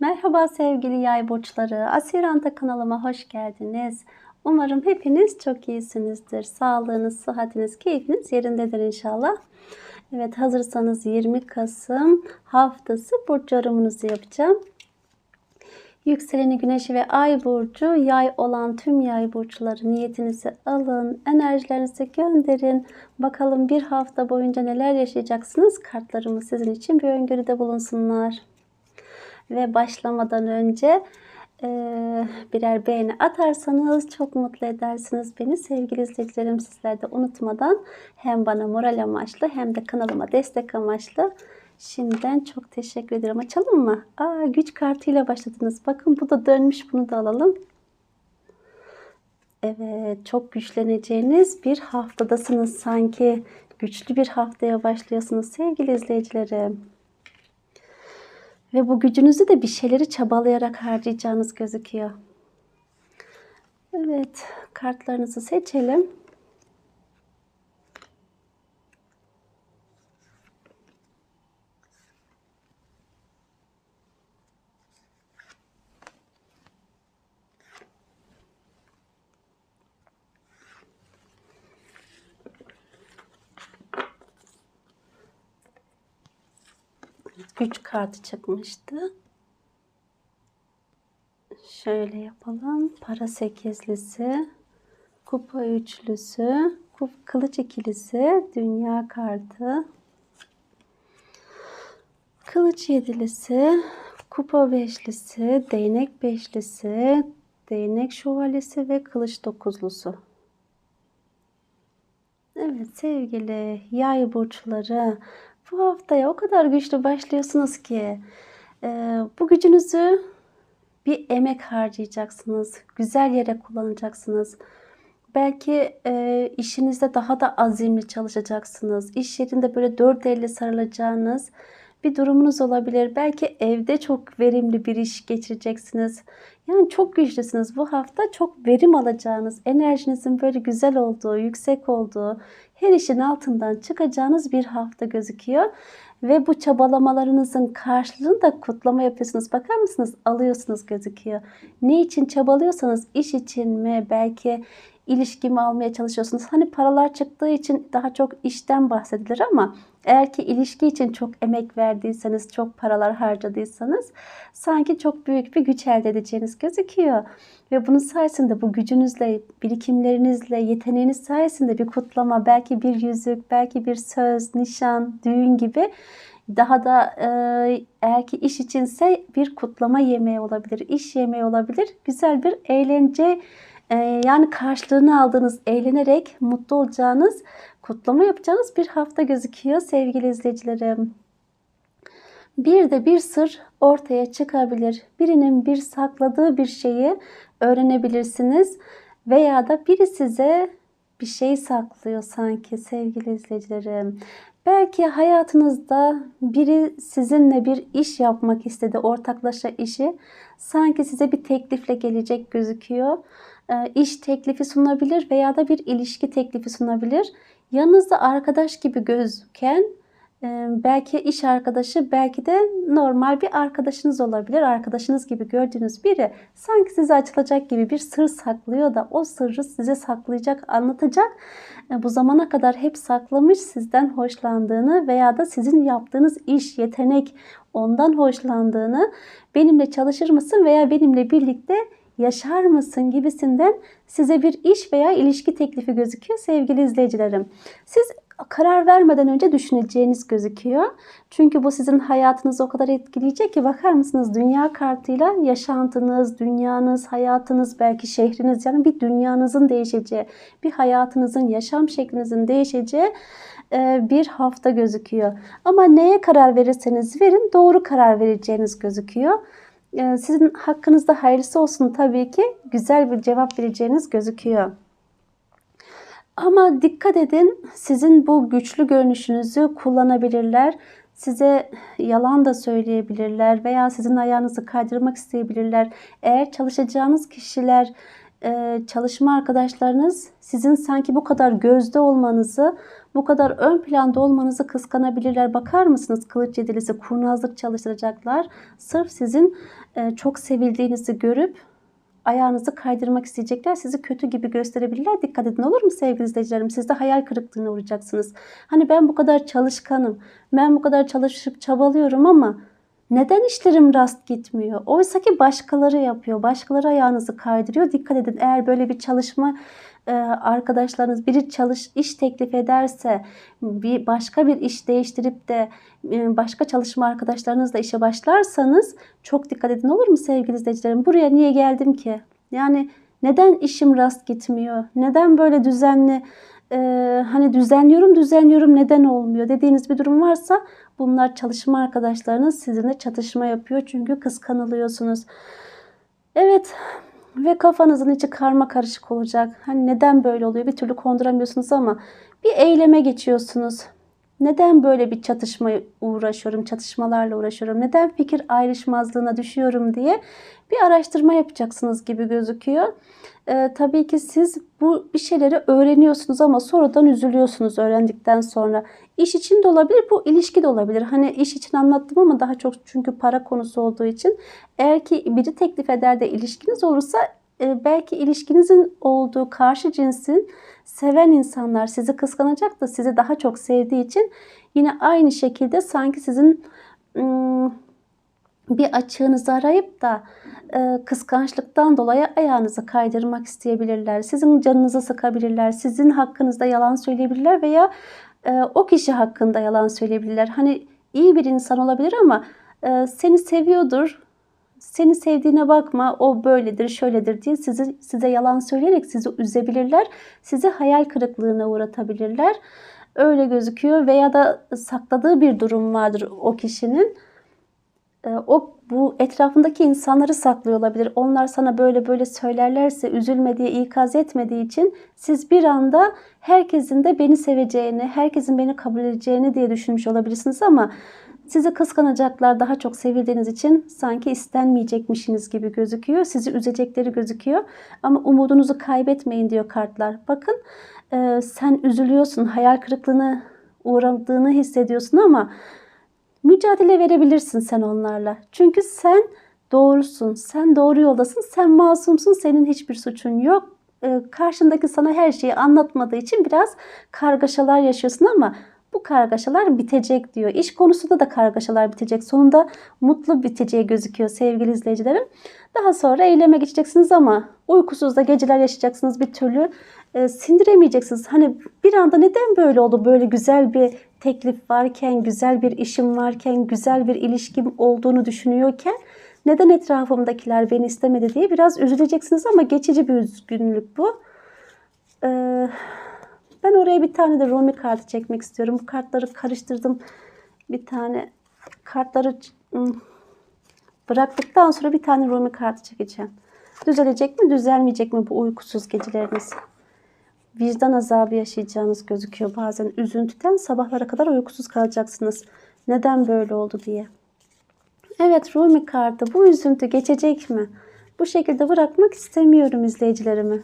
Merhaba sevgili yay burçları. Asiranta kanalıma hoş geldiniz. Umarım hepiniz çok iyisinizdir. Sağlığınız, sıhhatiniz, keyfiniz yerindedir inşallah. Evet hazırsanız 20 Kasım haftası burç yorumunuzu yapacağım. Yükseleni güneşi ve ay burcu yay olan tüm yay burçları niyetinizi alın, enerjilerinizi gönderin. Bakalım bir hafta boyunca neler yaşayacaksınız? Kartlarımız sizin için bir öngörüde bulunsunlar. Ve başlamadan önce e, birer beğeni atarsanız çok mutlu edersiniz beni. Sevgili izleyicilerim sizler de unutmadan hem bana moral amaçlı hem de kanalıma destek amaçlı Şimdiden çok teşekkür ederim. Açalım mı? Aa, güç kartıyla başladınız. Bakın bu da dönmüş. Bunu da alalım. Evet, çok güçleneceğiniz bir haftadasınız sanki. Güçlü bir haftaya başlıyorsunuz sevgili izleyicilerim. Ve bu gücünüzü de bir şeyleri çabalayarak harcayacağınız gözüküyor. Evet, kartlarınızı seçelim. Güç kartı çıkmıştı. Şöyle yapalım. Para sekizlisi, kupa üçlüsü, kılıç ikilisi, dünya kartı, kılıç yedilisi, kupa beşlisi, değnek beşlisi, değnek şövalyesi ve kılıç dokuzlusu. Evet sevgili yay burçları bu haftaya o kadar güçlü başlıyorsunuz ki e, bu gücünüzü bir emek harcayacaksınız. Güzel yere kullanacaksınız. Belki e, işinizde daha da azimli çalışacaksınız. İş yerinde böyle dört elle sarılacağınız bir durumunuz olabilir. Belki evde çok verimli bir iş geçireceksiniz. Yani çok güçlüsünüz. Bu hafta çok verim alacağınız, enerjinizin böyle güzel olduğu, yüksek olduğu, her işin altından çıkacağınız bir hafta gözüküyor. Ve bu çabalamalarınızın karşılığını da kutlama yapıyorsunuz. Bakar mısınız? Alıyorsunuz gözüküyor. Ne için çabalıyorsanız iş için mi? Belki ilişkimi almaya çalışıyorsunuz. Hani paralar çıktığı için daha çok işten bahsedilir ama eğer ki ilişki için çok emek verdiyseniz, çok paralar harcadıysanız sanki çok büyük bir güç elde edeceğiniz gözüküyor. Ve bunun sayesinde bu gücünüzle, birikimlerinizle, yeteneğiniz sayesinde bir kutlama, belki bir yüzük, belki bir söz, nişan, düğün gibi daha da e, eğer ki iş içinse bir kutlama yemeği olabilir, iş yemeği olabilir. Güzel bir eğlence yani karşılığını aldığınız, eğlenerek mutlu olacağınız, kutlama yapacağınız bir hafta gözüküyor sevgili izleyicilerim. Bir de bir sır ortaya çıkabilir. Birinin bir sakladığı bir şeyi öğrenebilirsiniz veya da biri size bir şey saklıyor sanki sevgili izleyicilerim. Belki hayatınızda biri sizinle bir iş yapmak istedi, ortaklaşa işi. Sanki size bir teklifle gelecek gözüküyor. E, iş teklifi sunabilir veya da bir ilişki teklifi sunabilir. Yanınızda arkadaş gibi gözüken belki iş arkadaşı belki de normal bir arkadaşınız olabilir. Arkadaşınız gibi gördüğünüz biri sanki size açılacak gibi bir sır saklıyor da o sırrı size saklayacak, anlatacak. Bu zamana kadar hep saklamış sizden hoşlandığını veya da sizin yaptığınız iş, yetenek ondan hoşlandığını benimle çalışır mısın veya benimle birlikte yaşar mısın gibisinden size bir iş veya ilişki teklifi gözüküyor sevgili izleyicilerim. Siz karar vermeden önce düşüneceğiniz gözüküyor. Çünkü bu sizin hayatınızı o kadar etkileyecek ki bakar mısınız dünya kartıyla yaşantınız, dünyanız, hayatınız, belki şehriniz yani bir dünyanızın değişeceği, bir hayatınızın, yaşam şeklinizin değişeceği e, bir hafta gözüküyor. Ama neye karar verirseniz verin doğru karar vereceğiniz gözüküyor. Ee, sizin hakkınızda hayırlısı olsun tabii ki güzel bir cevap vereceğiniz gözüküyor. Ama dikkat edin sizin bu güçlü görünüşünüzü kullanabilirler. Size yalan da söyleyebilirler veya sizin ayağınızı kaydırmak isteyebilirler. Eğer çalışacağınız kişiler, e, çalışma arkadaşlarınız sizin sanki bu kadar gözde olmanızı, Bu kadar ön planda olmanızı kıskanabilirler. Bakar mısınız kılıç yedilisi kurnazlık çalıştıracaklar. Sırf sizin e, çok sevildiğinizi görüp ayağınızı kaydırmak isteyecekler. Sizi kötü gibi gösterebilirler. Dikkat edin olur mu sevgili izleyicilerim? Siz de hayal kırıklığına uğrayacaksınız. Hani ben bu kadar çalışkanım. Ben bu kadar çalışıp çabalıyorum ama neden işlerim rast gitmiyor? Oysa ki başkaları yapıyor. Başkaları ayağınızı kaydırıyor. Dikkat edin eğer böyle bir çalışma arkadaşlarınız biri çalış iş teklif ederse bir başka bir iş değiştirip de e, başka çalışma arkadaşlarınızla işe başlarsanız çok dikkat edin olur mu sevgili izleyicilerim? Buraya niye geldim ki? Yani neden işim rast gitmiyor? Neden böyle düzenli e, hani düzenliyorum düzenliyorum neden olmuyor dediğiniz bir durum varsa bunlar çalışma arkadaşlarınız sizinle çatışma yapıyor çünkü kıskanılıyorsunuz. Evet ve kafanızın içi karma karışık olacak. Hani neden böyle oluyor bir türlü konduramıyorsunuz ama bir eyleme geçiyorsunuz. Neden böyle bir çatışma uğraşıyorum, çatışmalarla uğraşıyorum, neden fikir ayrışmazlığına düşüyorum diye bir araştırma yapacaksınız gibi gözüküyor. Ee, tabii ki siz bu bir şeyleri öğreniyorsunuz ama sonradan üzülüyorsunuz öğrendikten sonra. İş için de olabilir, bu ilişki de olabilir. Hani iş için anlattım ama daha çok çünkü para konusu olduğu için. Eğer ki biri teklif eder de ilişkiniz olursa e, belki ilişkinizin olduğu karşı cinsin seven insanlar sizi kıskanacak da sizi daha çok sevdiği için yine aynı şekilde sanki sizin bir açığınızı arayıp da e, kıskançlıktan dolayı ayağınızı kaydırmak isteyebilirler. Sizin canınızı sıkabilirler. Sizin hakkınızda yalan söyleyebilirler veya o kişi hakkında yalan söyleyebilirler. Hani iyi bir insan olabilir ama e, seni seviyordur. Seni sevdiğine bakma, o böyledir, şöyledir diye sizi, size yalan söyleyerek sizi üzebilirler. Sizi hayal kırıklığına uğratabilirler. Öyle gözüküyor veya da sakladığı bir durum vardır o kişinin ee, o bu etrafındaki insanları saklıyor olabilir. Onlar sana böyle böyle söylerlerse üzülme diye ikaz etmediği için siz bir anda herkesin de beni seveceğini, herkesin beni kabul edeceğini diye düşünmüş olabilirsiniz ama sizi kıskanacaklar daha çok sevildiğiniz için sanki istenmeyecekmişsiniz gibi gözüküyor. Sizi üzecekleri gözüküyor. Ama umudunuzu kaybetmeyin diyor kartlar. Bakın e, sen üzülüyorsun, hayal kırıklığına uğradığını hissediyorsun ama mücadele verebilirsin sen onlarla. Çünkü sen doğrusun, sen doğru yoldasın, sen masumsun, senin hiçbir suçun yok. Ee, karşındaki sana her şeyi anlatmadığı için biraz kargaşalar yaşıyorsun ama bu kargaşalar bitecek diyor. İş konusunda da kargaşalar bitecek. Sonunda mutlu biteceği gözüküyor sevgili izleyicilerim. Daha sonra eyleme geçeceksiniz ama uykusuz da geceler yaşayacaksınız bir türlü e, sindiremeyeceksiniz. Hani bir anda neden böyle oldu? Böyle güzel bir teklif varken, güzel bir işim varken, güzel bir ilişkim olduğunu düşünüyorken neden etrafımdakiler beni istemedi diye biraz üzüleceksiniz ama geçici bir üzgünlük bu. Ee, ben oraya bir tane de Rumi kartı çekmek istiyorum. Bu kartları karıştırdım. Bir tane kartları bıraktıktan sonra bir tane Rumi kartı çekeceğim. Düzelecek mi, düzelmeyecek mi bu uykusuz geceleriniz? vicdan azabı yaşayacağınız gözüküyor bazen. Üzüntüden sabahlara kadar uykusuz kalacaksınız. Neden böyle oldu diye. Evet Rumi kartı bu üzüntü geçecek mi? Bu şekilde bırakmak istemiyorum izleyicilerimi.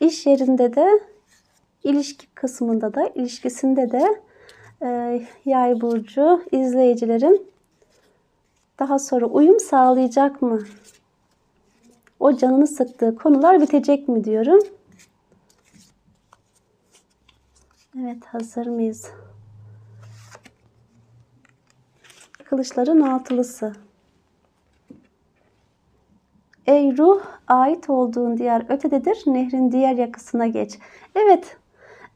İş yerinde de ilişki kısmında da ilişkisinde de e, yay burcu izleyicilerin daha sonra uyum sağlayacak mı? o canını sıktığı konular bitecek mi diyorum. Evet hazır mıyız? Kılıçların altılısı. Ey ruh ait olduğun diğer ötededir. Nehrin diğer yakasına geç. Evet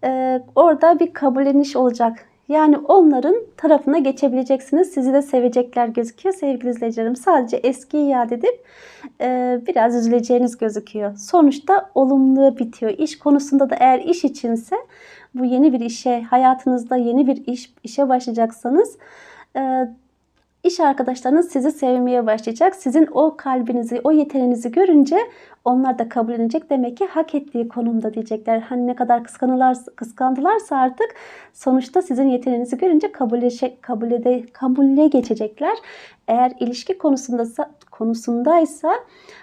e, orada bir kabulleniş olacak. Yani onların tarafına geçebileceksiniz. Sizi de sevecekler gözüküyor sevgili izleyicilerim. Sadece eski iade edip e, biraz üzüleceğiniz gözüküyor. Sonuçta olumlu bitiyor. İş konusunda da eğer iş içinse bu yeni bir işe, hayatınızda yeni bir iş işe başlayacaksanız e, İş arkadaşlarınız sizi sevmeye başlayacak. Sizin o kalbinizi, o yeteneğinizi görünce onlar da kabul edecek. Demek ki hak ettiği konumda diyecekler. Hani ne kadar kıskanılar, kıskandılarsa artık sonuçta sizin yeteneğinizi görünce kabul kabul ede, kabulle geçecekler. Eğer ilişki konusunda konusundaysa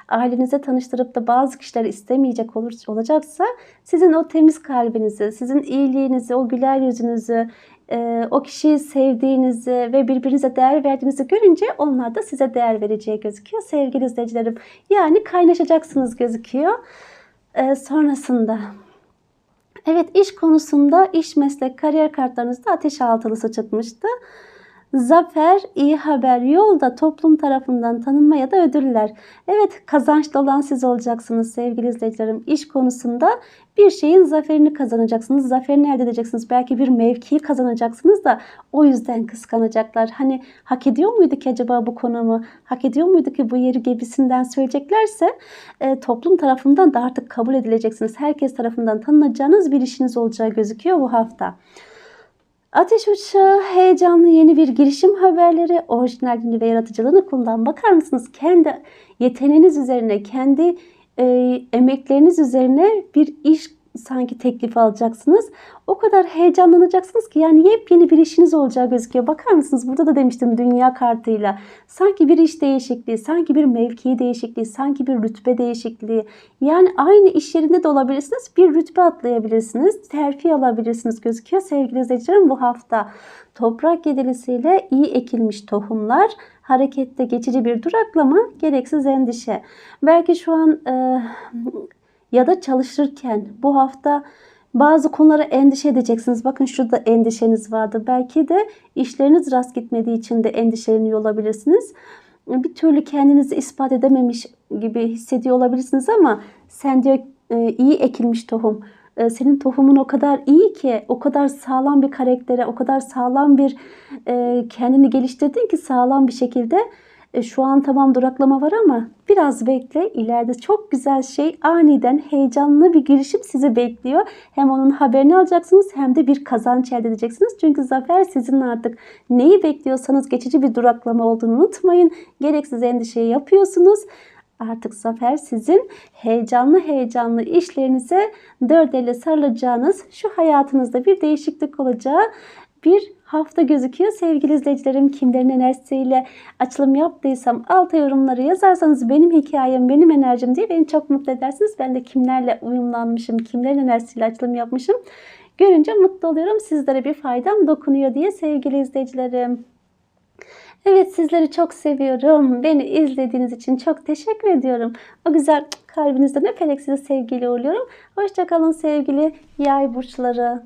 ailenize tanıştırıp da bazı kişiler istemeyecek olur, olacaksa sizin o temiz kalbinizi, sizin iyiliğinizi, o güler yüzünüzü, e, o kişiyi sevdiğinizi ve birbirinize değer verdiğinizi görünce onlar da size değer vereceği gözüküyor sevgili izleyicilerim. Yani kaynaşacaksınız gözüküyor. E, sonrasında Evet iş konusunda iş meslek kariyer kartlarınızda ateş altılısı çıkmıştı. Zafer, iyi haber, yolda toplum tarafından tanınma ya da ödüller. Evet kazançlı olan siz olacaksınız sevgili izleyicilerim. İş konusunda bir şeyin zaferini kazanacaksınız. Zaferini elde edeceksiniz. Belki bir mevkiyi kazanacaksınız da o yüzden kıskanacaklar. Hani hak ediyor muydu ki acaba bu konumu? Hak ediyor muydu ki bu yeri gibisinden söyleyeceklerse e, toplum tarafından da artık kabul edileceksiniz. Herkes tarafından tanınacağınız bir işiniz olacağı gözüküyor bu hafta. Ateş Uçağı heyecanlı yeni bir girişim haberleri, orijinalliğini ve yaratıcılığını kullan. Bakar mısınız kendi yeteneğiniz üzerine, kendi e, emekleriniz üzerine bir iş sanki teklif alacaksınız. O kadar heyecanlanacaksınız ki yani yepyeni bir işiniz olacağı gözüküyor. Bakar mısınız? Burada da demiştim dünya kartıyla. Sanki bir iş değişikliği, sanki bir mevki değişikliği, sanki bir rütbe değişikliği. Yani aynı iş yerinde de olabilirsiniz. Bir rütbe atlayabilirsiniz. Terfi alabilirsiniz gözüküyor sevgili izleyicilerim bu hafta. Toprak yedilisiyle iyi ekilmiş tohumlar, harekette geçici bir duraklama, gereksiz endişe. Belki şu an e, ya da çalışırken bu hafta bazı konulara endişe edeceksiniz. Bakın şurada endişeniz vardı. Belki de işleriniz rast gitmediği için de endişeleniyor olabilirsiniz. Bir türlü kendinizi ispat edememiş gibi hissediyor olabilirsiniz ama sen diyor e, iyi ekilmiş tohum. E, senin tohumun o kadar iyi ki, o kadar sağlam bir karaktere, o kadar sağlam bir e, kendini geliştirdin ki sağlam bir şekilde e, şu an tamam duraklama var ama biraz bekle. İleride çok güzel şey aniden heyecanlı bir girişim sizi bekliyor. Hem onun haberini alacaksınız hem de bir kazanç elde edeceksiniz. Çünkü zafer sizin artık neyi bekliyorsanız geçici bir duraklama olduğunu unutmayın. Gereksiz endişeyi yapıyorsunuz. Artık zafer sizin heyecanlı heyecanlı işlerinize dört elle sarılacağınız şu hayatınızda bir değişiklik olacağı bir hafta gözüküyor. Sevgili izleyicilerim kimlerin enerjisiyle açılım yaptıysam alta yorumları yazarsanız benim hikayem, benim enerjim diye beni çok mutlu edersiniz. Ben de kimlerle uyumlanmışım, kimlerin enerjisiyle açılım yapmışım. Görünce mutlu oluyorum. Sizlere bir faydam dokunuyor diye sevgili izleyicilerim. Evet sizleri çok seviyorum. Beni izlediğiniz için çok teşekkür ediyorum. O güzel kalbinizden öperek size sevgili oluyorum. Hoşçakalın sevgili yay burçları.